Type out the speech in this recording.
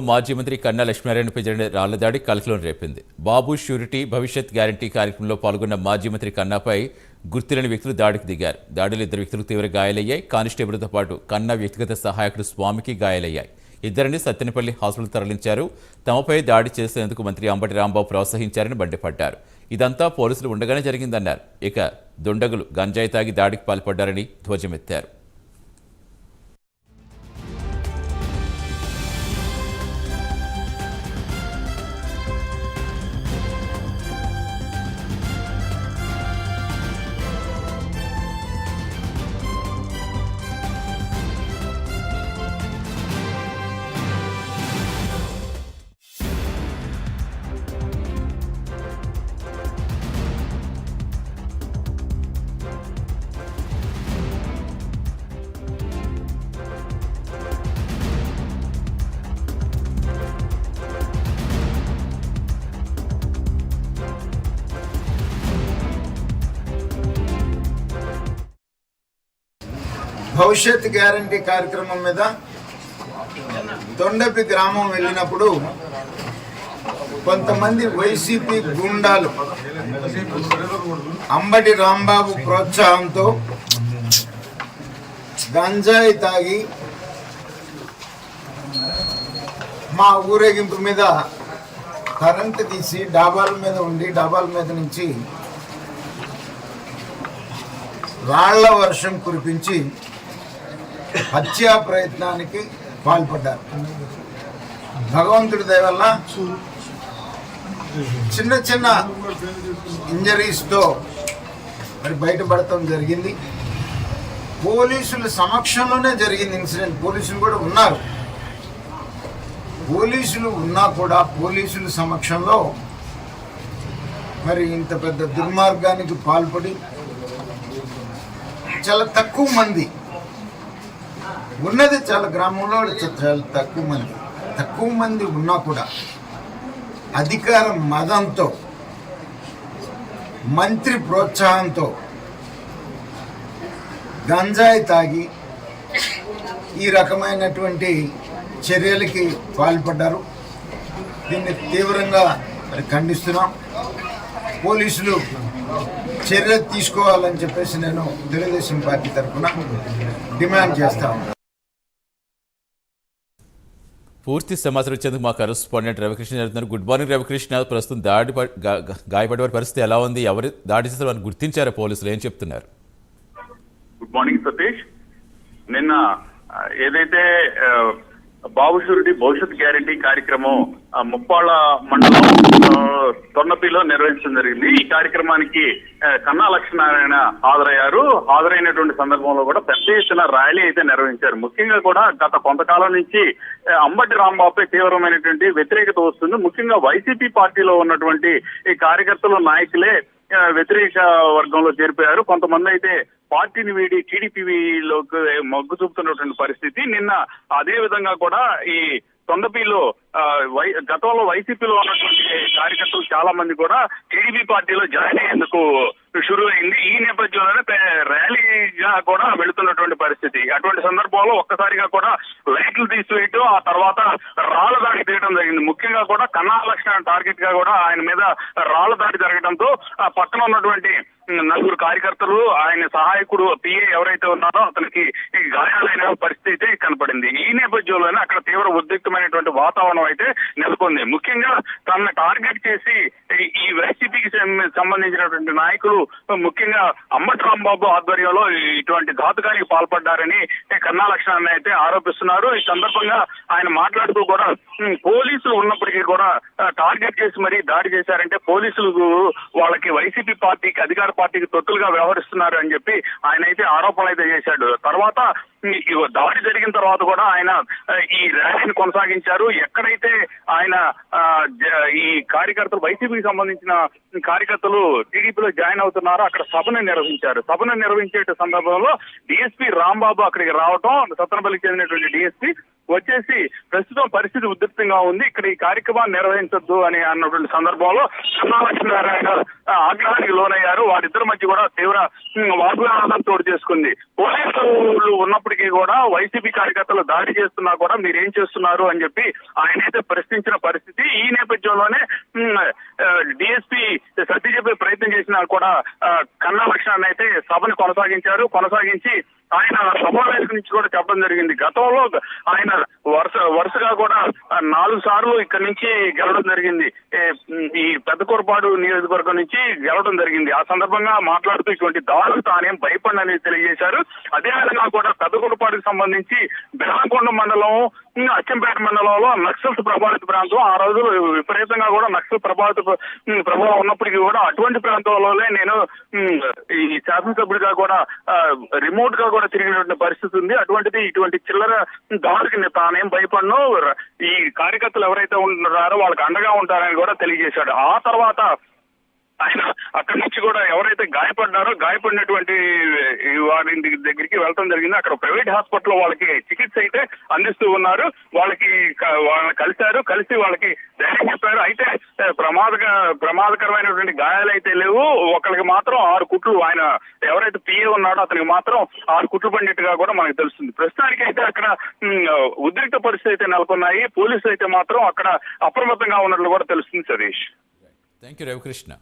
మాజీ మంత్రి కన్నా లక్ష్మీనారాయణపై జరిగిన రాళ్ళ దాడి కలకలం రేపింది. బాబు షూరిటీ భవిష్యత్ గ్యారంటీ కార్యక్రమంలో పాల్గొన్న మాజీ మంత్రి కన్నాపై గుర్తులేని వ్యక్తులు దాడికి దిగారు. దాడిలో ఇద్దరు వ్యక్తులకు తీవ్ర గాయాలయ్యాయి. కానిస్టేబుల్తో పాటు కన్నా వ్యక్తిగత సహాయకుడు స్వామికి గాయాలయ్యాయి. ఇద్దరిని సత్తెనపల్లి హాస్పిటల్ తరలించారు. తమపై దాడి చేసేందుకు మంత్రి అంబటి రాంబాబు ప్రోత్సహించారని మండిపడ్డారు ఇదంతా పోలీసులు ఉండగానే జరిగిందన్నారు. ఇక దుండగులు గంజాయి తాగి దాడికి పాల్పడ్డారని ధ్వజమెత్తారు. భవిష్యత్ గ్యారంటీ కార్యక్రమం మీద తొండపి గ్రామం వెళ్ళినప్పుడు కొంతమంది వైసీపీ గుండాలు అంబటి రాంబాబు ప్రోత్సాహంతో గంజాయి తాగి మా ఊరేగింపు మీద కరెంట్ తీసి డాబాల మీద ఉండి డాబాల మీద నుంచి రాళ్ళ వర్షం కురిపించి హత్యా ప్రయత్నానికి పాల్పడ్డారు. భగవంతుడి దయ వల్ల చిన్న చిన్న ఇంజరీస్తో మరి బయటపడటం జరిగింది. పోలీసుల సమక్షంలోనే జరిగింది ఇన్సిడెంట్. పోలీసులు కూడా ఉన్నారు. పోలీసులు ఉన్నా కూడా పోలీసుల సమక్షంలో మరి ఇంత పెద్ద దుర్మార్గానికి పాల్పడి చాలా తక్కువ మంది ఉన్నది చాలా గ్రామంలో చాలా తక్కువ మంది. తక్కువ మంది ఉన్నా కూడా అధికార మదంతో మంత్రి ప్రోత్సాహంతో గంజాయి తాగి ఈ రకమైనటువంటి చర్యలకి పాల్పడ్డారు. దీన్ని తీవ్రంగా ఖండిస్తున్నాం. పోలీసులు చర్య తీసుకోవాలని చెప్పేసి నేను తెలుగుదేశం పార్టీ తరఫున డిమాండ్ చేస్తా ఉన్నాను. పూర్తి సమాచారం ఇచ్చేందుకు మా correspondent Ravikrishna జరుగుతున్నారు. Good morning Ravikrishna. ప్రస్తుతం దాడి ప- గాయపడే వారి పరిస్థితి ఎలా ఉంది? ఎవరు దాడి చేసిన వారిని గుర్తించారు పోలీసులు? ఏం చెప్తున్నారు? Good morning Satish. నిన్న ఏదైతే ఆ, భవిష్యత్ గ్యారంటీ కార్యక్రమం ముప్పాళ్ళ మండలం తొన్నపిలో నిర్వహించడం జరిగింది. ఈ కార్యక్రమానికి కన్నా లక్ష్మీనారాయణ హాజరయ్యారు. హాజరైనటువంటి సందర్భంలో కూడా పెద్ద ఎత్తున ర్యాలీ అయితే నిర్వహించారు. ముఖ్యంగా కూడా గత కొంతకాలం నుంచి అంబటి రాంబాబుపై తీవ్రమైనటువంటి వ్యతిరేకత వస్తుంది. ముఖ్యంగా వైసీపీ పార్టీలో ఉన్నటువంటి ఈ కార్యకర్తలు నాయకులే వ్యతిరేక వర్గంలో చేరిపోయారు. కొంతమంది అయితే పార్టీని వీడి టీడీపీలోకి మొగ్గు చూపుతున్నటువంటి పరిస్థితి. నిన్న అదే విధంగా కూడా ఈ తొండపిలో వై గతంలో వైసీపీలో ఉన్నటువంటి కార్యకర్తలు చాలా మంది కూడా టీడీపీ పార్టీలో జాయిన్ అయ్యేందుకు షురు అయింది ఈ నేపథ్యంలోనే ర్యాలీగా కూడా వెళుతున్నటువంటి పరిస్థితి. అటువంటి సందర్భంలో ఒక్కసారిగా కూడా లైట్లు తీసివేయటం ఆ తర్వాత రాళ్ళ దాడి తీయడం జరిగింది. ముఖ్యంగా కూడా కన్నా లక్ష్మణ టార్గెట్గా కూడా ఆయన మీద రాళ్ళ దాడి జరగడంతో ఆ పక్కన ఉన్నటువంటి నలుగురు కార్యకర్తలు ఆయన సహాయకుడు పిఏ ఎవరైతే ఉన్నారో అతనికి గాయాలైన పరిస్థితి అయితే కనపడింది. ఈ నేపథ్యంలోనే అక్కడ తీవ్ర ఉద్రిక్తమైనటువంటి వాతావరణం అయితే నెలకొంది. ముఖ్యంగా తనను టార్గెట్ చేసి ఈ- వైసీపీకి సంబంధించినటువంటి నాయకులు ముఖ్యంగా అంబటి రాంబాబు ఆధ్వర్యంలో ఇటువంటి ఘాతుకానికి పాల్పడ్డారని కన్నా లక్ష్మణ్ అయితే ఆరోపిస్తున్నారు. ఈ సందర్భంగా ఆయన మాట్లాడుతూ కూడా పోలీసులు ఉన్నప్పటికీ కూడా టార్గెట్ చేసి మరీ దాడి చేశారంటే పోలీసులు వాళ్ళకి వైసీపీ పార్టీకి అధికార పార్టీకి తొత్తులుగా వ్యవహరిస్తున్నారు అని చెప్పి ఆయన అయితే ఆరోపణలు అయితే చేశాడు. తర్వాత దాడి జరిగిన తర్వాత కూడా ఆయన ఈ ర్యాలీని కొనసాగించారు. ఎక్కడైతే ఆయన ఈ కార్యకర్తలు వైసీపీకి సంబంధించిన కార్యకర్తలు టీడీపీలో జాయిన్ అవుతున్నారో అక్కడ సభను నిర్వహించారు. సభను నిర్వహించే సందర్భంలో డిఎస్పీ రాంబాబు అక్కడికి రావటం సత్తనపల్లికి చెందినటువంటి డిఎస్పీ వచ్చేసి ప్రస్తుతం పరిస్థితి ఉధృతంగా ఉంది. ఇక్కడ ఈ కార్యక్రమాన్ని నిర్వహించొద్దు అని అన్నటువంటి సందర్భంలో సమావేశనారాయణ ఆగ్రహానికి లోనయ్యారు. వారిద్దరి మధ్య కూడా తీవ్ర వాగ్వాదం చోటు చేసుకుంది. పోలీసులు ఉన్నప్పటికీ కూడా వైసీపీ కార్యకర్తలు దాడి చేస్తున్నా కూడా మీరేం చేస్తున్నారు అని చెప్పి ఆయన అయితే ప్రశ్నించిన పరిస్థితి. ఈ నేపథ్యంలోనే డిఎస్పీ సర్ది చెప్పే ప్రయత్నం చేసినా కూడా కన్నా లక్ష్యాన్ని అయితే సభను కొనసాగించారు. కొనసాగించి ఆయన సమావేశం నుంచి కూడా చెప్పడం జరిగింది. గతంలో ఆయన వరుస వరుసగా కూడా నాలుగు సార్లు ఇక్కడి నుంచి గెలవడం జరిగింది. ఈ పెద్దకూరపాడు నియోజకవర్గం నుంచి గెలవడం జరిగింది. ఆ సందర్భంగా మాట్లాడుతూ ఇటువంటి దాడులు తానేం భయపడని తెలియజేశారు. అదేవిధంగా కూడా పెద్దకూరపాడుకు సంబంధించి బెల్లంకొండ మండలం అచ్చంపేట మండలంలో నక్సల్స్ ప్రభావిత ప్రాంతం ఆ రోజు విపరీతంగా కూడా నక్సల్ ప్రభావిత ప్రభావం ఉన్నప్పటికీ కూడా అటువంటి ప్రాంతాల్లోనే నేను ఈ శాసనసభ్యుడిగా కూడా రిమోట్గా కూడా తిరిగినటువంటి పరిస్థితి ఉంది. అటువంటిది ఇటువంటి చిల్లర దాడికి తానేం భయపడను. ఈ కార్యకర్తలు ఎవరైతే ఉంటున్నారో వాళ్ళకి అండగా ఉంటారని కూడా తెలియజేశాడు. ఆ తర్వాత ఆయన అక్కడి నుంచి కూడా ఎవరైతే గాయపడ్డారో గాయపడినటువంటి వారి దగ్గరికి వెళ్ళడం జరిగింది. అక్కడ ప్రైవేట్ హాస్పిటల్ వాళ్ళకి చికిత్స అయితే అందిస్తూ ఉన్నారు. వాళ్ళకి వాళ్ళని కలిశారు. కలిసి వాళ్ళకి ధైర్యం చెప్పారు. అయితే ప్రమాదక ప్రమాదకరమైనటువంటి గాయాలు అయితే లేవు. ఒకరికి మాత్రం ఆరు కుట్లు ఆయన ఎవరైతే పిఏ ఉన్నాడో అతనికి మాత్రం ఆరు కుట్లు పడినట్టుగా కూడా మనకు తెలుస్తుంది. ప్రస్తుతానికి అయితే అక్కడ ఉద్రిక్త పరిస్థితి అయితే నెలకొన్నాయి. పోలీసులు అయితే మాత్రం అక్కడ అప్రమత్తంగా ఉన్నట్లు కూడా తెలుస్తుంది సరీష్ థ్యాంక్ యూ రవికృష్ణ